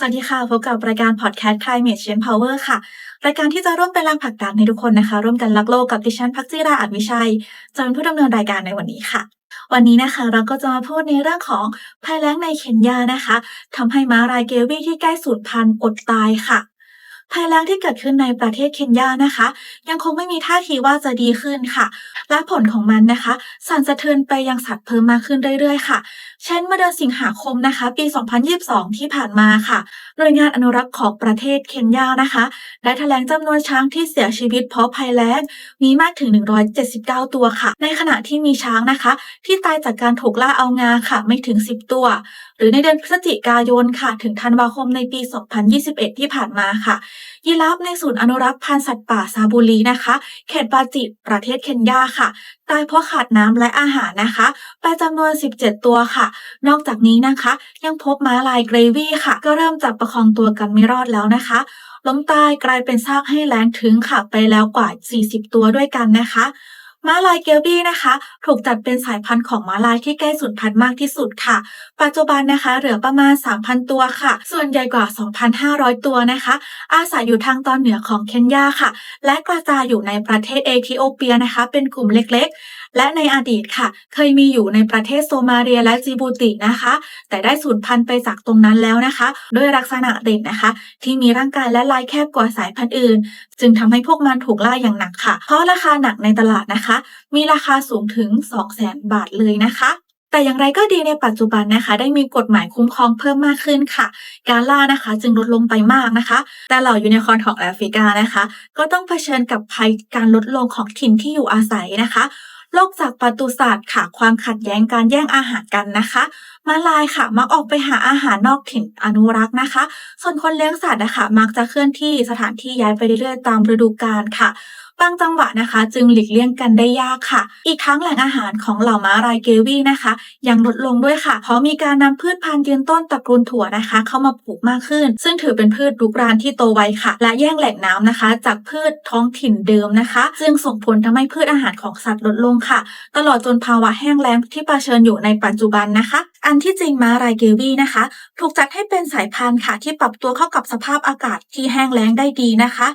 สวัสดีค่ะ พบกับรายการพอดแคสต์ Climate Change Power ค่ะ รายการที่จะร่วมเป็นแรงผลักดันให้ทุกคนนะคะ ร่วมกันรักโลกกับดิฉันพักจิราอัจวิชัยจะเป็นผู้ดำเนินรายการในวันนี้ค่ะ วันนี้นะคะเราก็จะมาพูดในเรื่องของภัยแล้งในเคนยานะคะทำให้ม้าลายเกวีที่ใกล้สูญพันธุ์อดตายค่ะ ภัยแล้งที่เกิดขึ้นในประเทศเคนยานะคะ ยังคงไม่มีท่าทีว่าจะดีขึ้นค่ะ และผลของมันนะคะ สั่นสะเทือนไปยังสัตว์เพิ่มมากขึ้นเรื่อยๆค่ะ เช่นเมื่อเดือนสิงหาคมนะคะ ปี 2022 ที่ผ่านมาค่ะหน่วยงานอนุรักษ์ของประเทศเคนยานะคะได้แถลงจำนวนช้างที่เสียชีวิตเพราะภัยแล้งมีมากถึง 179 ตัวค่ะ ในขณะที่มีช้างนะคะ ที่ตายจากการถูกล่าเอางาค่ะ ไม่ถึง 10 ตัว หรือในเดือนพฤศจิกายนค่ะ ถึงธันวาคมในปี 2021 ที่ผ่านมาค่ะ ยีราฟในศูนย์อนุรักษ์พันธุ์สัตว์ป่าซาบูรีนะคะ เขตบาจิประเทศเคนยาค่ะ ตายเพราะขาดน้ำและอาหารนะคะไปจำนวน 17 ตัวค่ะ นอกจากนี้นะคะ ยังพบม้าลายเกรวี่ค่ะ ก็เริ่มจับประคองตัวกันไม่รอดแล้วนะคะล้มตายกลายเป็นซากให้แล้งถึงค่ะไปแล้วกว่า 40 ตัวด้วยกันนะคะ ม้าลายเกลบี้นะคะ ถูกจัดเป็นสายพันธุ์ของม้าลายที่ใกล้สูญพันธุ์มากที่สุดค่ะ ปัจจุบันนะคะ เหลือประมาณ 3,000 ตัวค่ะ ส่วนใหญ่กว่า 2,500 ตัวนะคะ อาศัยอยู่ทางตอนเหนือของเคนยาค่ะ และกระจายอยู่ในประเทศเอธิโอเปียนะคะ เป็นกลุ่มเล็กๆ และในอดีตค่ะ เคยมีอยู่ในประเทศโซมาเลียและจิบูตินะคะ แต่ได้สูญพันธุ์ไปจากตรงนั้นแล้วนะคะ ด้วยลักษณะเด่นนะคะ ที่มีร่างกายและลายแคบกว่าสายพันธุ์อื่น จึงทำให้พวกมันถูกล่าอย่างหนักค่ะ เพราะราคาหนักในตลาดนะคะมีราคาสูงถึง 200,000 บาทเลยนะคะ แต่อย่างไรก็ดีในปัจจุบันนะคะ ได้มีกฎหมายคุ้มครองเพิ่มมากขึ้นค่ะ การล่านะคะ จึงลดลงไปมากนะคะ แต่เหล่ายูนิคอร์นของแอฟริกานะคะ ก็ต้องเผชิญกับภัยการลดลงของถิ่นที่อยู่อาศัยนะคะโรคจากปศุสัตว์ค่ะ ความขัดแย้งการแย่งอาหารกันนะคะ มาลายค่ะ มักออกไปหาอาหารนอกถิ่นอนุรักษ์นะคะ ส่วนคนเลี้ยงสัตว์นะคะ มักจะเคลื่อนที่สถานที่ย้ายไปเรื่อยๆตามฤดูกาลค่ะ บางจังหวะนะคะ จึงหลีกเลี่ยงกันได้ยากค่ะ อีกทั้งแหล่งอาหารของเหล่าม้าลายเกวีนะคะ ยังลดลงด้วยค่ะ เพราะมีการนำพืชพันธุ์ยืนต้นตระกูลถั่วนะคะ เข้ามาปลูกมากขึ้น ซึ่งถือเป็นพืชรุกรานที่โตไวค่ะ และแย่งแหล่งน้ำนะคะ จากพืชท้องถิ่นเดิมนะคะ ซึ่งส่งผลทำให้พืชอาหารของสัตว์ลดลงค่ะ ตลอดจนภาวะแห้งแล้งที่เผชิญอยู่ในปัจจุบันนะคะ อันที่จริงม้าลายเกวีนะคะ ถูกจัดให้เป็นสายพันธุ์ค่ะ ที่ปรับตัวเข้ากับสภาพอากาศที่แห้งแล้งได้ดีนะคะ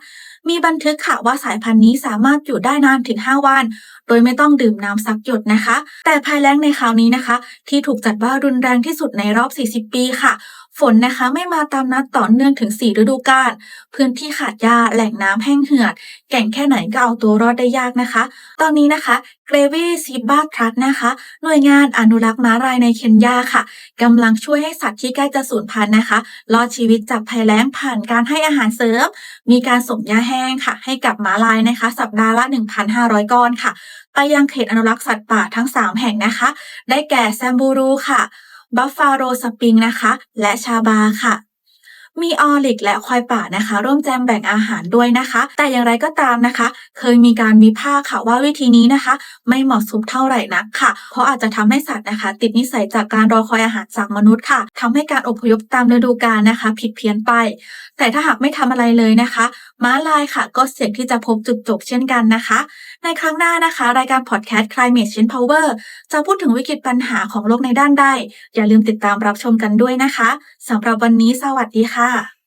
มีบันทึกค่ะว่าสายพันธุ์นี้สามารถอยู่ได้นานถึง 5 วัน โดยไม่ต้องดื่มน้ำสักหยดนะคะ แต่ภัยแล้งในคราวนี้นะคะ ที่ถูกจัดว่ารุนแรงที่สุดในรอบ 40 ปีค่ะฝนนะคะไม่มาตามนัดต่อเนื่องถึง 4 ฤดูกาล พื้นที่ขาดหญ้าแหล่งน้ำแห้งเหือด แก่งแค่ไหนก็เอาตัวรอดได้ยากนะคะ ตอนนี้นะคะเกรวี่ซีบาทรัสนะคะ หน่วยงานอนุรักษ์ม้าลายในเคนยาค่ะกำลังช่วยให้สัตว์ที่ใกล้จะสูญพันธุ์นะคะรอดชีวิตจากภัยแล้งผ่านการให้อาหารเสริม มีการส่งยาแห้งค่ะ ให้กับม้าลายนะคะ สัปดาห์ละ 1,500 ก้อนค่ะ ไปยังเขตอนุรักษ์สัตว์ป่าทั้ง 3 แห่งนะคะ ได้แก่แซมบูรูค่ะ บัฟฟาโรสปริงนะคะ และชาบาค่ะมีออริกและควายป่านะคะ ร่วมแจมแบ่งอาหารด้วยนะคะ แต่อย่างไรก็ตามนะคะ เคยมีการวิพากษ์ค่ะว่าวิธีนี้นะคะ ไม่เหมาะสมเท่าไหร่นักค่ะ เพราะอาจจะทำให้สัตว์นะคะ ติดนิสัยจากการรอคอยอาหารจากมนุษย์ค่ะทำให้การอพยพตามฤดูกาลนะคะ ผิดเพี้ยนไป แต่ถ้าหากไม่ทำอะไรเลยนะคะ ม้าลายค่ะ ก็เสี่ยงที่จะพบจุดจบเช่นกันนะคะ ในครั้งหน้านะคะ รายการพอดแคสต์ Climate Change Power จะพูดถึงวิกฤตปัญหาของโลกในด้านใด อย่าลืมติดตามรับชมกันด้วยนะคะสำหรับวันนี้สวัสดีค่ะ